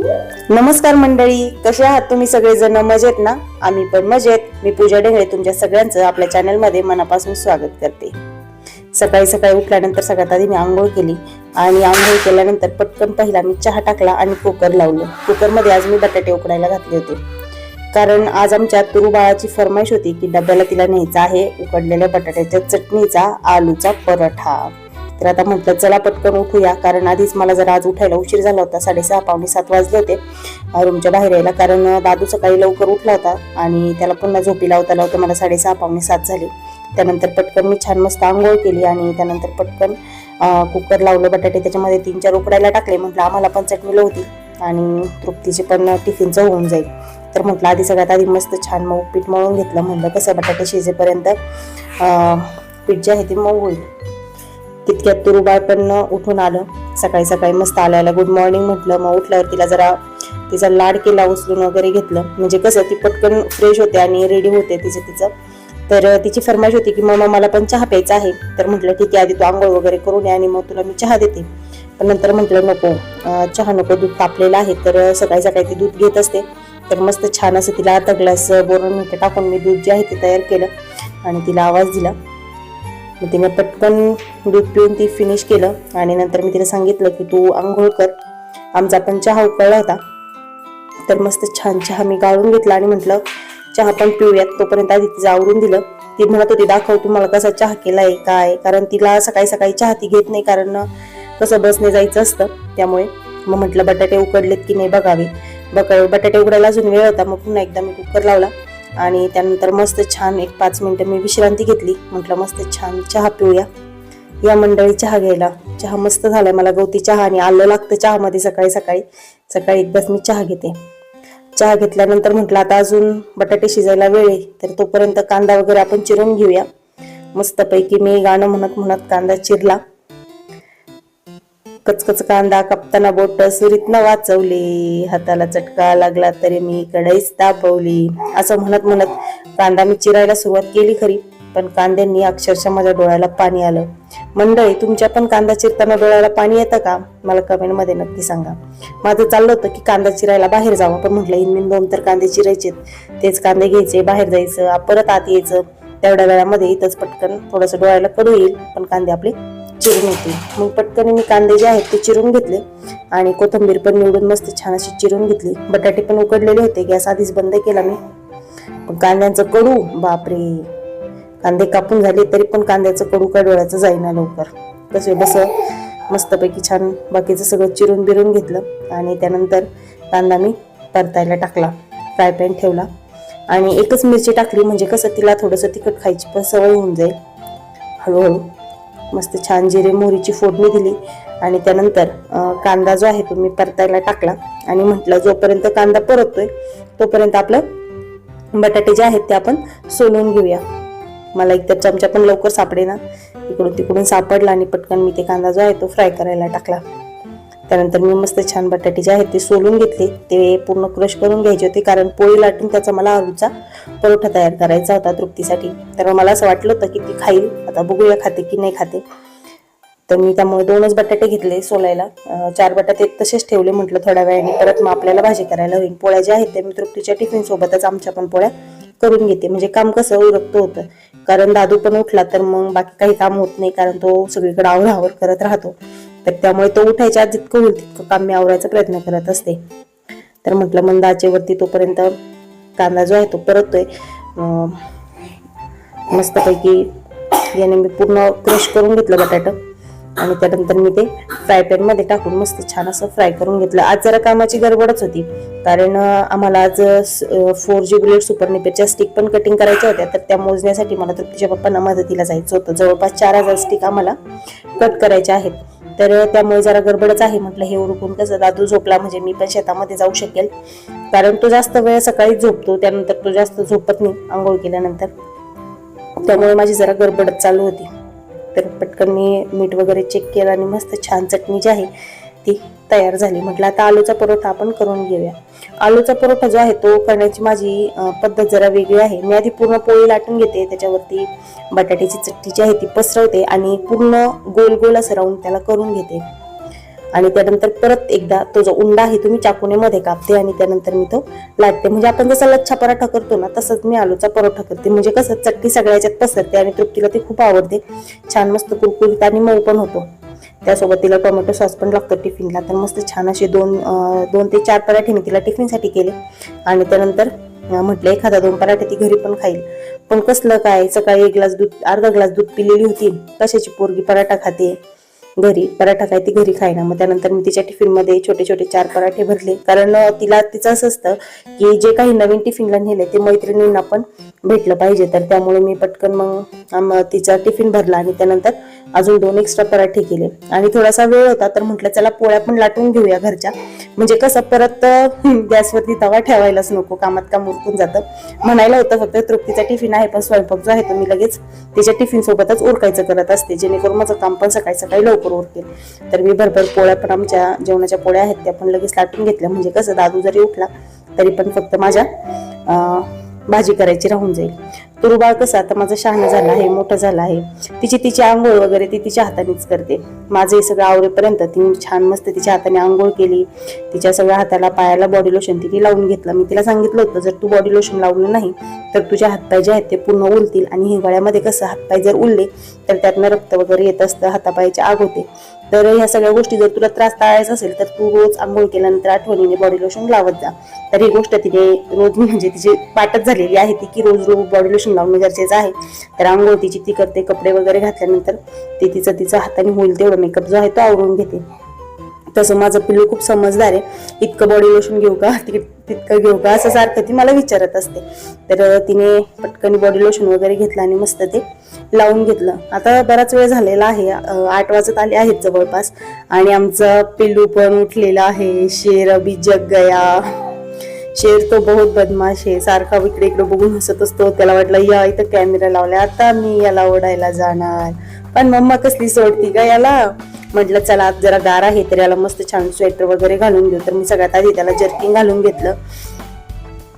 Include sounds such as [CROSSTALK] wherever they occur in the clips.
नमस्कार मंडळी कसे आहात तुम्ही सगळेजण? मजेत ना? आम्ही पण मजेत. मी पूजा ढेंगळे तुमच्या सगळ्यांचं आपल्या चॅनलमध्ये मनापासून स्वागत करते. सकाळी सकाळी उठल्यानंतर सगळ्यात आधी मी आंघोळ केली आणि आंघोळ केल्यानंतर पटकन पहिला मी चहा टाकला आणि कुकर लावलं. कुकरमध्ये आज मी बटाटे उकडायला घातले होते. कारण आज आमच्या तुरुबाळाची फरमाईश होती की डब्याला तिला न्यायचा आहे उकडलेल्या बटाट्याच्या चटणीचा आलूचा पराठा. तर आता म्हटलं चला पटकन उठूया. कारण आधीच मला जरा आज उठायला उशीर झाला होता. साडेसहा पावणे सात वाजले होते. रूमच्या बाहेर यायला. कारण दादू सकाळी लवकर उठला होता आणि त्याला पुन्हा झोपी लावता लावता मला साडेसहा पावणे सात झाले. त्यानंतर पटकन मी छान मस्त आंघोळ केली आणि त्यानंतर पटकन कुकर लावलं बटाटे त्याच्यामध्ये तीन चार उकडायला टाकले. म्हटलं आम्हाला पण चटणी होती आणि तृप्तीचे पण टिफिनचं होऊन जाईल. तर म्हटलं आधी सगळ्यात आधी मस्त छान मऊ पीठ मळून घेतलं. म्हटलं कसं बटाटे शिजेपर्यंत पीठ जे आहे ते मऊ होईल. तितक्यात तुरुबाळ पण उठून आलं. सकाळी सकाळी मस्त आल्याला गुड मॉर्निंग म्हटलं. मग उठल्यावर तिला जरा तिचा लाड केला उचलून वगैरे घेतलं. म्हणजे कसं ती पटकन फ्रेश होते आणि रेडी होते तिचं तिचं. तर तिची फरमाईश होती की मग मला पण चहा प्यायचा आहे. तर म्हटलं ठीक आहे आधी तू आंघोळ वगैरे करून ये आणि मग तुला मी चहा देते. पण नंतर म्हटलं नको चहा नको दूध तापलेलं आहे. तर सकाळी सकाळी ती दूध घेत असते. तर मस्त छान असं तिला अर्धा ग्लास बोरून टाकून मी दूध जे आहे ते तयार केलं आणि तिला आवाज दिला. मग तिने पटकन दूध पिऊन ती फिनिश केलं आणि नंतर मी तिला सांगितलं की तू आंघोळ कर. आमचा पण चहा उकळला होता. तर मस्त छान चहा मी गाळून घेतला आणि म्हटलं चहा पण पिऊयात. तोपर्यंत आधी तिचं आवरून दिलं. ती म्हणत होती दाखव तुम्हाला कसा चहा केला आहे काय? कारण तिला सकाळी सकाळी चहा ती घेत नाही कारण कसं बसने जायचं असतं. त्यामुळे मग म्हटलं बटाटे उकडलेत की नाही बघावे. बक बटाटे उकडायला अजून वेळ होता मग पुन्हा एकदा मी कुकर लावला. आणि त्यानंतर मस्त छान एक पाच मिनटं मी विश्रांती घेतली. म्हटलं मस्त छान चहा पिऊया. या मंडळी चहा घ्यायला. चहा मस्त झालाय मला गवती चहा आणि आलं लागतं चहामध्ये सकाळी सकाळी. सकाळी एकदाच मी चहा घेते. चहा घेतल्यानंतर म्हटलं आता अजून बटाटे शिजायला वेळ आहे. तर तोपर्यंत कांदा वगैरे आपण चिरून घेऊया. मस्तपैकी मी गाणं म्हणत म्हणत कांदा चिरला. कचकच कांदा कापताना बोट सुरीतनं वाचवले. हाताला चटका लागला तरी मी कढईच तापवली. असं म्हणत म्हणत कांदा मी चिरायला सुरुवात केली खरी पण कांद्यांनी अक्षरशः माझ्या डोळ्याला पाणी आलं. मंडळी तुमच्या पण कांदा चिरताना डोळ्याला पाणी येतं का? मला कमेंटमध्ये नक्की सांगा. माझं चाललं होतं की कांदा चिरायला बाहेर जावं पण म्हटलं इनमिन दोन तर कांदे चिरायचेत. तेच कांदे घ्यायचे बाहेर जायचं परत आत यायचं. तेवढ्या वेळामध्ये इथंच पटकन थोडंसं डोळ्याला कडू येईल पण कांदे आपले चिरून येतील मग पटकन मी कांदे जे आहेत ते चिरून घेतले आणि कोथिंबीर पण निवडून मस्त छान अशी चिरून घेतली. बटाटे पण उकडलेले होते गॅस आधीच बंद केला मी. पण कांद्यांचं कडू बापरे. कांदे कापून झाले तरी पण कांद्याचं कडू काय डोळ्याचं जाईना लवकर. कसे बसं. मस्तपैकी छान बाकीचं सगळं चिरून बिरून घेतलं आणि त्यानंतर कांदा मी परतायला टाकला. फ्राय पॅन ठेवला. आणि एकच मिरची टाकली म्हणजे कसं तिला थोडंसं तिखट खायची पण सवय होऊन जाईल. हळूहळू. मस्त छान जिरे मोहरीची फोडणी दिली. आणि त्यानंतर कांदा जो आहे तो मी परतायला टाकला. आणि म्हटलं जोपर्यंत कांदा परततोय तोपर्यंत आपलं बटाटे जे आहेत ते आपण सोलून घेऊया. मला एक तर चमचा पण लवकर सापडेना. इकडून तिकडून सापडला आणि पटकन मी ते कांदा जो आहे तो फ्राय करायला टाकला. त्यानंतर मी मस्त छान बटाटे जे आहेत ते सोलून घेतले. ते पूर्ण क्रश करून घ्यायचे होते कारण पोळी लाटून त्याचा मला आलूचा परोठा तयार करायचा होता तृप्तीसाठी. तर मला असं वाटलं होतं की ती खाईल आता बघूया खाते की नाही खाते. तर मी त्यामुळे दोनच बटाटे घेतले सोलायला. चार बटाटे तसेच ठेवले म्हटलं थोड्या वेळाने. परत मग आपल्याला भाजी करायला होईल पोळ्या ज्या आहेत त्या मी तृप्तीच्या टिफिन सोबतच आमच्या पण पोळ्या करून घेते. म्हणजे काम कसं उरकत होतं. कारण दादू पण उठला तर मग बाकी काही काम होत नाही कारण तो सगळीकडे आवरावर करत राहतो. तर त्यामुळे तो उठायच्या आज जितकं होईल तितकं काम मी आवरायचा प्रयत्न करत असते. तर म्हटलं मंदाचेवरती तोपर्यंत कांदा जो आहे तो परततोय. मस्तपैकी याने मी पूर्ण क्रश करून घेतलं बटाटा. आणि त्यानंतर मी ते फ्राय पॅनमध्ये टाकून मस्त छान असं फ्राय करून घेतलं. आज जरा कामाची गडबडच होती. कारण आम्हाला आज फोर जी बुलेट सुपर निपेच्या स्टिक पण कटिंग करायच्या होत्या. तर त्या मोजण्यासाठी मला तृप्तीच्या पप्पांना मदतीला जायचं होतं. जवळपास चार हजार स्टिक आम्हाला कट करायच्या आहेत. तर त्यामुळे जरा गडबडच आहे. म्हटलं हे उरकून कसं दादू झोपला म्हणजे मी पण शेतामध्ये जाऊ शकेल. कारण तो जास्त वेळ सकाळी झोपतो त्यानंतर तो जास्त झोपत नाही आंघोळ केल्यानंतर. त्यामुळे माझी जरा गडबडच चालू होती. तर पटकन मी मीठ वगैरे चेक केलं आणि मस्त छान चटणी जी आहे ती तयार झाली. म्हटलं आता आलूचा परोठा आपण करून घेऊया. आलूचा परोठा जो आहे तो करण्याची माझी पद्धत जरा वेगळी आहे. मी आधी पूर्ण पोळी लाटून घेते त्याच्यावरती बटाट्याची चट्टी जी आहे ती पसरवते आणि पूर्ण गोल गोल असं राहून त्याला करून घेते. आणि त्यानंतर परत एकदा तो जो उंडा आहे तो मी चाकूने मध्ये कापते आणि त्यानंतर मी तो लाटते. म्हणजे आपण जसा लच्छा पराठा करतो ना तसंच मी आलूचा परोठा करते. म्हणजे कसं चट्टी सगळ्याच्यात पसरते आणि तृप्तीला ती खूप आवडते. छान मस्त कुरकुरीत आणि मऊ पण होतो. त्यासोबत तिला टोमॅटो सॉस पण लागतो टिफिनला. तर मस्त छान असे दोन दोन ते चार पराठे मी तिला टिफिनसाठी केले. आणि त्यानंतर म्हटलं एखादा दोन पराठे ती घरी पण खाईल. पण कसलं काय सकाळी एक ग्लास दूध अर्धा ग्लास दूध पिलेली होती. कशाची पोरगी पराठा खाते? घरी पराठा काय ती घरी खायना. मग त्यानंतर मी तिच्या टिफिनमध्ये छोटे छोटे चार पराठे भरले. कारण तिला तिचं असं असतं की जे काही नवीन टिफिनला नेले ते मैत्रिणींना पण भेटलं पाहिजे. तर त्यामुळे मी पटकन मग तिचा टिफिन भरला आणि त्यानंतर अजून दोन एक्स्ट्रा पराठे केले. आणि थोडासा वेळ होता तर म्हटलं चला पोळ्या पण लाटून घेऊया घरच्या. म्हणजे कसं परत [LAUGHS] गॅसवरती तवा ठेवायलाच नको. कामात काम उरकून जातं. म्हणायला होतं फक्त तृप्तीचा टिफिन आहे पण स्वयंपाक जो आहे तो मी लगेच तिच्या टिफिन सोबतच उरकायचं करत असते. जेणेकरून माझं काम पण सकाळी सकाळी लवकर उरकेल तर मी भरभर पोळ्या पण आमच्या जेवणाच्या पोळ्या आहेत त्या पण लगेच लाटून घेतल्या. म्हणजे कसं दादू जरी उठला तरी पण फक्त माझ्या भाजी करायची राहून जाईल. तुरुबाळ कसं आता माझं शहाणं झालं आहे मोठं झालं आहे. तिची तिची आंघोळ वगैरे ती तिच्या हातानेच करते. माझं हे सगळं आवरेपर्यंत तिने छान मस्त तिच्या हाताने आंघोळ केली. तिच्या सगळ्या हाताला पायाला बॉडी लोशन तिने लावून घेतलं. मी तिला सांगितलं होतं जर तू बॉडी लोशन लावलं नाही तर तुझ्या हातपाय जे आहेत ते पूर्ण उलतील. आणि हिवाळ्यामध्ये कसं हातपाय जर उरले तर त्यातनं रक्त वगैरे येत असतं हातापायाची आग होते. तर ह्या सगळ्या गोष्टी जर तुला त्रास टाळायचा असेल तर तू रोज आंघोळ केल्यानंतर आठवणीने बॉडी लोशन लावत जा. तर ही गोष्ट तिने रोज म्हणजे तिची पाठच झालेली आहे ती की रोज रोज बॉडी लोशन लावणं गरजेचं आहे. तर आंघोळ तिची ती करते कपडे वगैरे घातल्यानंतर ती तिचं तिचं हाताने होईल तेवढा मेकअप जो आहे तो आवरून घेते. तसं माझं पिल्लू खूप समजदार आहे. इतकं बॉडी लोशन घेऊ का? [LAUGHS] तिकडे तितकं घेऊ का असं सारखं ती मला विचारत असते. तर तिने पटकन बॉडी लोशन वगैरे घेतलं आणि मस्त ते लावून घेतलं. आता बराच वेळ झालेला आहे. आठ वाजत आले आहेत जवळपास. आणि आमचं पिल्लू पण उठलेलं आहे. शेर अभी जग गया. शेर तो बहुत बदमाश आहे. सारखा इकडे इकडे बघून हसत असतो. त्याला वाटलं या इथं कॅमेरा लावला आता मी याला ओढायला जाणार. पण मम्मा कसली सोडती का याला? म्हटलं चला आज जरा गार आहे तर याला मस्त छान स्वेटर वगैरे घालून घेऊ तर मी सगळ्यात आधी त्याला जर्किंग घालून घेतलं.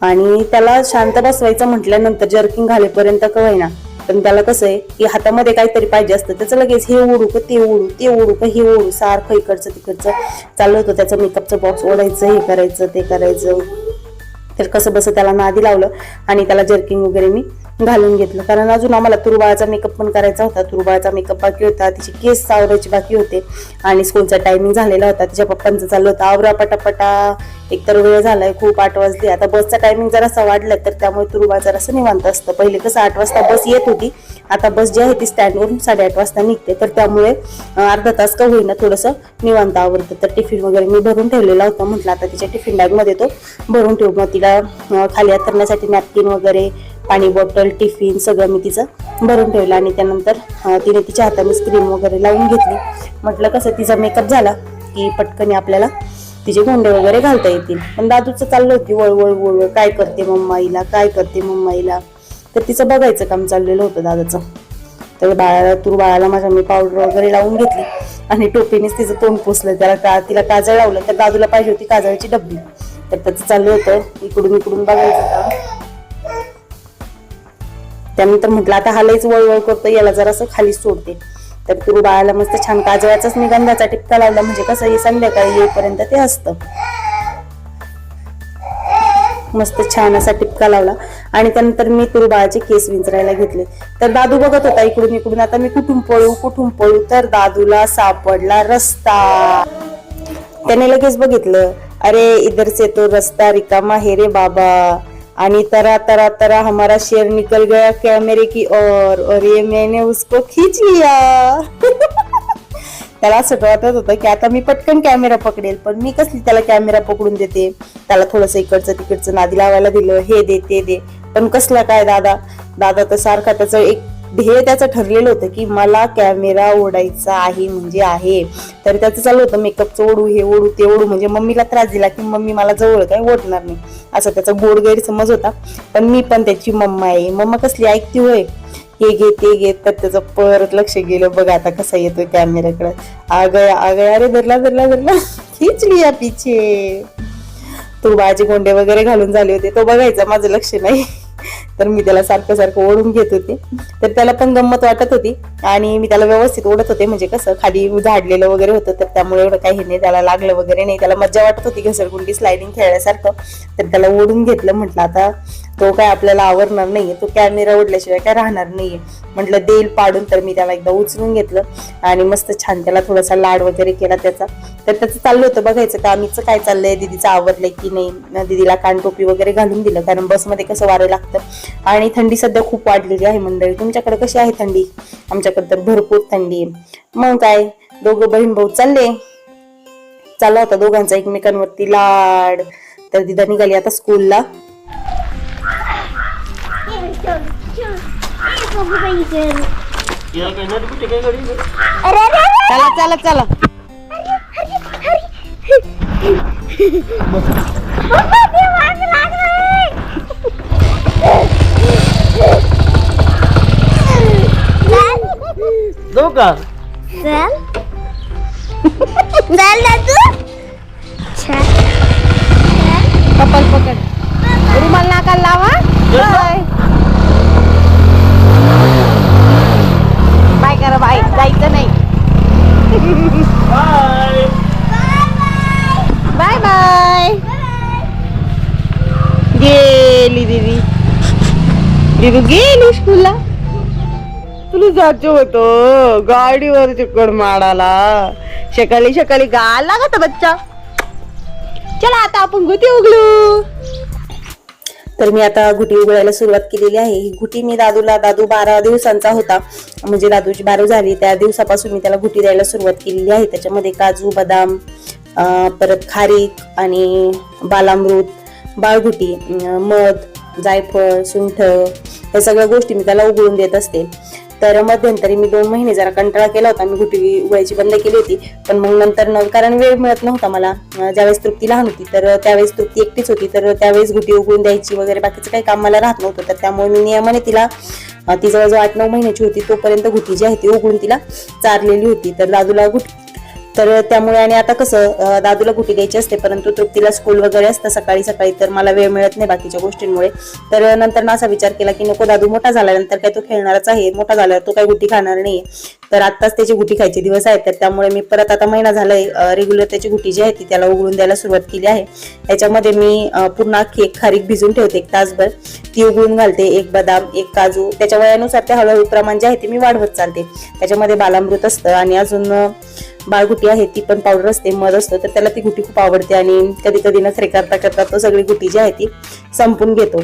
आणि त्याला शांत बसवायचं म्हटल्यानंतर जर्किंग घालेपर्यंत का ना पण त्याला कसं आहे की हातामध्ये काहीतरी पाहिजे असतं त्याचं लगेच हे ओढू का ते ओढू ते ओढू का हे ओढू सारखं इकडचं तिकडचं चाललं होतं. त्याचं मेकअपचं बॉक्स ओढायचं हे करायचं ते करायचं. तर कसं बसं त्याला नादी लावलं आणि त्याला जर्किंग वगैरे मी घालून घेतलं. कारण अजून आम्हाला तुरुबाळाचा मेकअप पण करायचा होता. तुरुबाळाचा मेकअप बाकी होता. तिची केस सावरायचे बाकी होते. आणि स्कूलचा टायमिंग झालेला होता. तिच्या पप्पांचं चाललं होतं. आवरा पटापटा. एकतर वेळ झालाय. खूप आठ वाजली. आता बसचा टायमिंग जरासा वाढला तर त्यामुळे तुरुबाळ जरासं निवांत असतं. पहिले कसं आठ वाजता बस येत होती. आता बस जी आहे ती स्टँडवरून साडेआठ वाजता निघते. तर त्यामुळे अर्धा तास का होईना थोडंसं निवांत आवडतं तर टिफिन वगैरे मी भरून ठेवलेला होता. म्हटलं आता तिच्या टिफिन बॅगमध्ये तो भरून ठेवू. मग तिला खाली अथरण्यासाठी नॅपकिन वगैरे पाणी बॉटल टिफिन सगळं मी तिचं भरून ठेवलं आणि त्यानंतर तिने तिच्या हाताने क्रीम वगैरे लावून घेतली. म्हटलं कसं तिचा मेकअप झाला की पटकन आपल्याला तिचे गोंडे वगैरे घालता येतील. पण दादूचं चाललं होती वळवळ वळवळ काय करते मम्माईला काय करते मम्माईला तर तिचं बघायचं काम चाललेलं होतं दादाचं. तर बाळाला तूर बाळाला माझ्या मी पावडर वगैरे लावून घेतली आणि टोपीनेच तिचं तोंड पुसलं. त्याला का तिला काजळ लावलं. तर दादूला पाहिजे होती काजळची डब्बी. तर त्याचं चाललं होतं. इकडून इकडून बघायचं काम. त्यानंतर म्हटलं आता हा लईच वळवळ करतो याला जरासं खाली सोडते तर तुरु बाळाला मस्त छान काजळाचाच मी गंधाचा टिपका लावला म्हणजे कसं हे संध्याकाळी येईपर्यंत ते असतं मस्त छान असा टिपका लावला. आणि त्यानंतर मी तुरु बाळाचे केस विंचरायला घेतले. तर दादू बघत होता इकडून इकडून आता मी कुठून पळू कुठून पळू? तर दादूला सापडला रस्ता. त्याने लगेच बघितलं अरे इधरचे तो रस्ता रिकामा हे रे बाबा. आणि तरा तरा तरा हमारा शेर निकल गया कॅमेरे की ओर और ये मैंने उसको खींच लिया त्याला असं वाटत होतं की आता मी पटकन कॅमेरा पकडेल पण मी कसली त्याला कॅमेरा पकडून देते त्याला थोडस इकडचं तिकडचं नादी लावायला दिलं हे दे ते दे पण कसला काय दादा दादा तर सारखा त्याचं एक ध्येय त्याचं ठरलेलं होतं की मला कॅमेरा ओढायचा आहे म्हणजे आहे. तर त्याचं चालू होतं मेकअपचं ओढू हे ओढू ते ओढू. म्हणजे मम्मीला त्रास दिला की मम्मी मला जवळ काय ओढणार नाही. असं त्याचा गोड गैरसमज होता. पण मी पण त्याची मम्मा आहे. मम्मा कसली ऐकती होय? हे घे ते घे. तर त्याचं परत लक्ष गेलं. बघ आता कसा येतोय कॅमेऱ्याकडे. आगळ्या आगळ्या अरे धरला धरला धरला. खिचली या पिछे. तू बाजी गोंडे वगैरे घालून झाले होते. तो बघायचा माझं लक्ष नाही. तर मी त्याला सारखं सारखं ओढून घेत होते. तर त्याला पण गंमत वाटत होती आणि मी त्याला व्यवस्थित ओढत होते. म्हणजे कसं खाली झाडलेलं वगैरे होतं तर त्यामुळे एवढं काही नाही त्याला लागलं वगैरे नाही. त्याला मज्जा वाटत होती घसरगुंडी स्लायडिंग खेळल्यासारखं. तर त्याला ओढून घेतलं म्हटलं आता तो काय आपल्याला आवरणार नाहीये तो कॅमेरा ओढल्याशिवाय काय राहणार नाहीये. म्हटलं देईल पाडून तर मी त्याला एकदा उचलून घेतलं आणि मस्त छान त्याला थोडासा लाड वगैरे केला त्याचा. तर त्याचं चाललं होतं बघायचं का आम्हीच काय चाललंय दिदीचं आवरलंय की नाही? दिदीला कानटोपी वगैरे घालून दिलं कारण बसमध्ये कसं वारं लागतं. आणि थंडी सध्या खूप वाढलेली आहे मंडळी. तुमच्याकडे कशी आहे थंडी? आमच्याकडे तर भरपूर थंडी आहे. मग काय दोघं बहीण भाऊ चालले. चालला होता दोघांचा एकमेकांवरती लाड. तर दिदा निघाली आता स्कूलला चला चला चला जाऊ का कपल पकड रुमाल नाकाला लावा बाय बाय करा बाय जायचं नाही बाय बाय गेली दीदी दीदी गेली स्कूलला तुला. जायचं होतं गाडीवर चिकड माडाला सकाळी सकाळी गाल लागत बच्चा. चला आता आपण गुटी उघडू. तर मी आता गुटी उघडायला सुरुवात केलेली आहे. ही गुटी मी दादूला दादू बारा दिवसांचा होता. म्हणजे दादूची बारावी झाली त्या दिवसापासून मी त्याला गुटी द्यायला सुरुवात केलेली आहे. त्याच्यामध्ये काजू बदाम परत खारीक आणि बालामृत बाळगुटी मध जायफळ सुंठ या सगळ्या गोष्टी मी त्याला उघडून देत असते. तर मध्यंतरी मी दोन महिने जरा कंटाळा केला होता. मी गुटी उघडायची बंद केली होती. पण मग नंतर न कारण वेळ मिळत नव्हता मला. ज्यावेळेस तृप्ती लहान होती तर त्यावेळेस तृप्ती एकटीच होती. तर त्यावेळेस गुटी उघडून द्यायची वगैरे बाकीचं काही काम मला राहत नव्हतं. तर त्यामुळे मी नियमाने तिला अं, ती जवळजवळ आठ नऊ महिन्याची होती तोपर्यंत गुटी जी आहे ती उघडून तिला चारलेली होती. तर दादूला गुट तर त्यामुळे आणि आता कसं दादूला गुटी द्यायची असते परंतु तृप्तीला स्कूल वगैरे असतं सकाळी सकाळी तर मला वेळ मिळत नाही बाकीच्या गोष्टींमुळे. तर नंतर ना असा विचार केला की नको दादू मोठा झाल्यानंतर काय तो खेळणारच आहे मोठा झाल्यावर तो काही गुटी खाणार नाही तर आत्ताच त्याची गुटी खायचे दिवस आहेत तर त्यामुळे मी परत आता महिना झालाय रेग्युलर त्याची गुटी जी आहे ती त्याला उघडून द्यायला सुरुवात केली आहे. याच्यामध्ये मी पूर्ण अख्खी एक खारीक भिजून ठेवते एक तासभर. ती उघडून घालते एक बदाम एक काजू त्याच्या वयानुसार ते हळूहळू प्रमाण जे आहे ते मी वाढवत चालते. त्याच्यामध्ये बालामृत असतं आणि अजून बाळगुटी आहे ती पण पावडर असते मध असतं तर त्याला ती गुटी खूप आवडते आणि कधी कधी नखरे करता करता तो सगळी गुटी जी आहे ती संपून घेतो.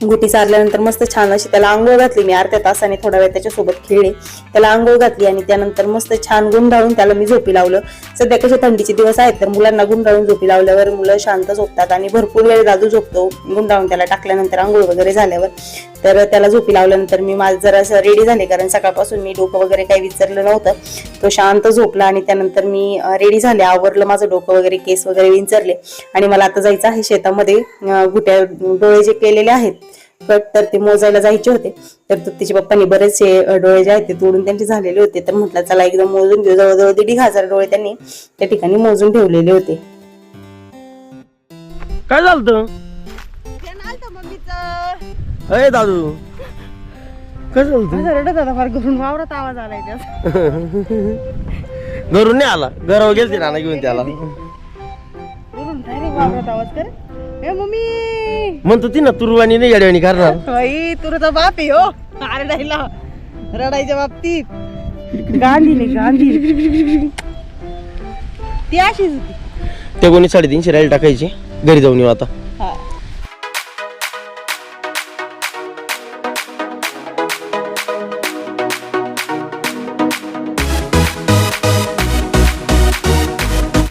गुटी सारल्यानंतर मस्त छान अशी त्याला आंघोळ घातली मी अर्ध्या तासाने थोडा वेळ त्याच्यासोबत खेळले त्याला आंघोळ घातली आणि त्यानंतर मस्त छान गुंडाळून त्याला मी झोपी लावलं. सध्या कसे थंडीचे दिवस आहेत तर मुलांना गुंडाळून झोपी लावल्यावर मुलं शांत झोपतात आणि भरपूर वेळ दादू झोपतो गुंडाळून त्याला टाकल्यानंतर आंघोळ वगैरे झाल्यावर. तर त्याला झोपी लावल्यानंतर मी माझं जरा असं रेडी झाले कारण सकाळपासून मी डोकं वगैरे काही विचारलं नव्हतं. तो शांत झोपला आणि त्यानंतर मी रेडी झाले. आवरलं माझं डोकं वगैरे केस वगैरे विंचरले. आणि मला आता जायचं आहे शेतामध्ये गुट्या डोळे जे केलेले आहेत कट तर ते मोजायला जायचे होते. तर तिच्या पप्पांनी बरेचसे डोळे जे आहेत ते तोडून त्यांचे झालेले होते. तर म्हटलं चला एकदम मोजून घेऊ. जवळजवळ दीड हजार डोळे त्यांनी त्या ठिकाणी मोजून ठेवलेले होते. काय झालं अय दादू. झालं रडत होता फार घरून वावरात आवाज आलाय [LAUGHS] घरून नाही आला. घरावर गेलते नाना घेऊन त्याला. वावरात आवाज कर? ए मम्मी! म्हणतो ती ना तुरुवानी नाही गाडीवानी करणार. बाई तुझा बाप आहे हो. रडायला रडायच्या बाबतीत. गांधी गांधी ती अशीच होती. त्या कोणी साडेतीनशे राहिली टाकायची. घरी जाऊन येऊ आता.